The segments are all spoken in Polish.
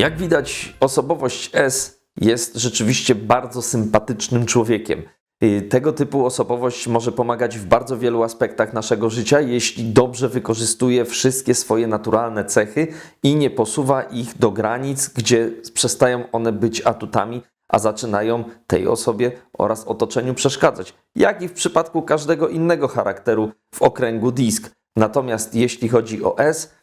Jak widać, osobowość S jest rzeczywiście bardzo sympatycznym człowiekiem. Y, Tego typu osobowość może pomagać w bardzo wielu aspektach naszego życia, jeśli dobrze wykorzystuje wszystkie swoje naturalne cechy i nie posuwa ich do granic, gdzie przestają one być atutami, a zaczynają tej osobie oraz otoczeniu przeszkadzać. Jak i w przypadku każdego innego charakteru w okręgu disk. Natomiast jeśli chodzi o S,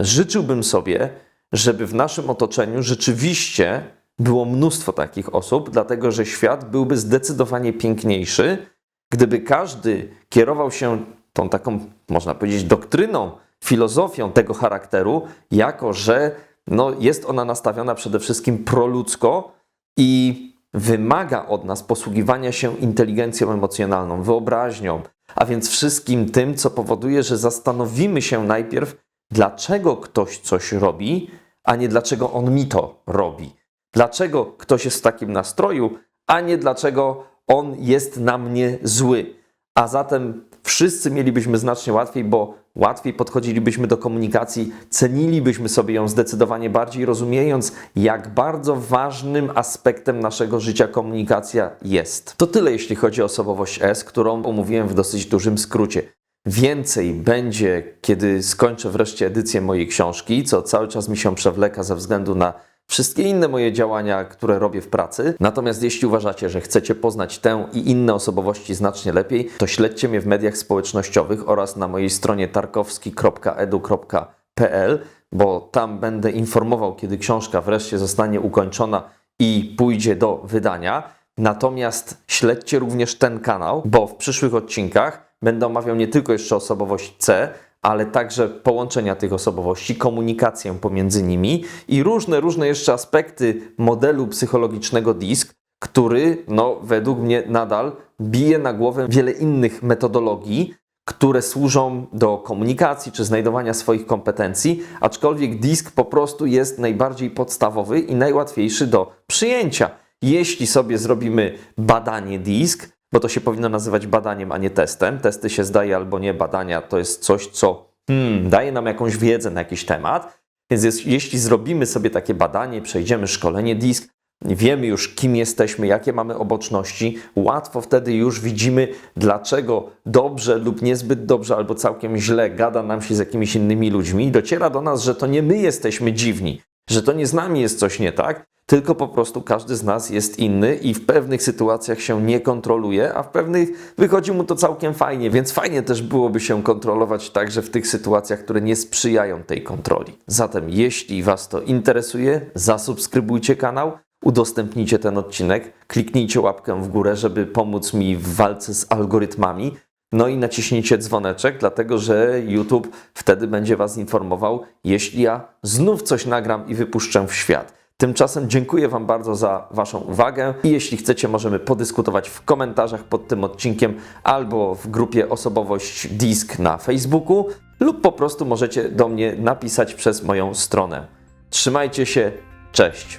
życzyłbym sobie, żeby w naszym otoczeniu rzeczywiście było mnóstwo takich osób, dlatego że świat byłby zdecydowanie piękniejszy, gdyby każdy kierował się tą taką, można powiedzieć, doktryną, filozofią tego charakteru, jako że no, jest ona nastawiona przede wszystkim proludzko i wymaga od nas posługiwania się inteligencją emocjonalną, wyobraźnią, a więc wszystkim tym, co powoduje, że zastanowimy się najpierw, dlaczego ktoś coś robi, a nie dlaczego on mi to robi. Dlaczego ktoś jest w takim nastroju, a nie dlaczego on jest na mnie zły. A zatem wszyscy mielibyśmy znacznie łatwiej, bo łatwiej podchodzilibyśmy do komunikacji, cenilibyśmy sobie ją zdecydowanie bardziej, rozumiejąc, jak bardzo ważnym aspektem naszego życia komunikacja jest. To tyle, jeśli chodzi o osobowość S, którą omówiłem w dosyć dużym skrócie. Więcej będzie, kiedy skończę wreszcie edycję mojej książki, co cały czas mi się przewleka ze względu na wszystkie inne moje działania, które robię w pracy. Natomiast jeśli uważacie, że chcecie poznać tę i inne osobowości znacznie lepiej, to śledźcie mnie w mediach społecznościowych oraz na mojej stronie tarkowski.edu.pl, bo tam będę informował, kiedy książka wreszcie zostanie ukończona i pójdzie do wydania. Natomiast śledźcie również ten kanał, bo w przyszłych odcinkach będę omawiał nie tylko jeszcze osobowość C, ale także połączenia tych osobowości, komunikację pomiędzy nimi i różne, różne jeszcze aspekty modelu psychologicznego DISK, który, no, według mnie nadal bije na głowę wiele innych metodologii, które służą do komunikacji czy znajdowania swoich kompetencji, aczkolwiek DISK po prostu jest najbardziej podstawowy i najłatwiejszy do przyjęcia. Jeśli sobie zrobimy badanie DISK, bo to się powinno nazywać badaniem, a nie testem. Testy się zdaje albo nie, badania to jest coś, co hmm, daje nam jakąś wiedzę na jakiś temat. Więc jest, jeśli zrobimy sobie takie badanie, przejdziemy szkolenie DISK, wiemy już, kim jesteśmy, jakie mamy oboczności, łatwo wtedy już widzimy, dlaczego dobrze lub niezbyt dobrze, albo całkiem źle gada nam się z jakimiś innymi ludźmi. Dociera do nas, że to nie my jesteśmy dziwni, że to nie z nami jest coś nie tak, tylko po prostu każdy z nas jest inny i w pewnych sytuacjach się nie kontroluje, a w pewnych wychodzi mu to całkiem fajnie, więc fajnie też byłoby się kontrolować także w tych sytuacjach, które nie sprzyjają tej kontroli. Zatem, jeśli Was to interesuje, zasubskrybujcie kanał, udostępnijcie ten odcinek, kliknijcie łapkę w górę, żeby pomóc mi w walce z algorytmami. No i naciśnijcie dzwoneczek, dlatego że YouTube wtedy będzie Was informował, jeśli ja znów coś nagram i wypuszczę w świat. Tymczasem dziękuję Wam bardzo za Waszą uwagę i jeśli chcecie, możemy podyskutować w komentarzach pod tym odcinkiem albo w grupie Osobowość Disk na Facebooku lub po prostu możecie do mnie napisać przez moją stronę. Trzymajcie się, cześć!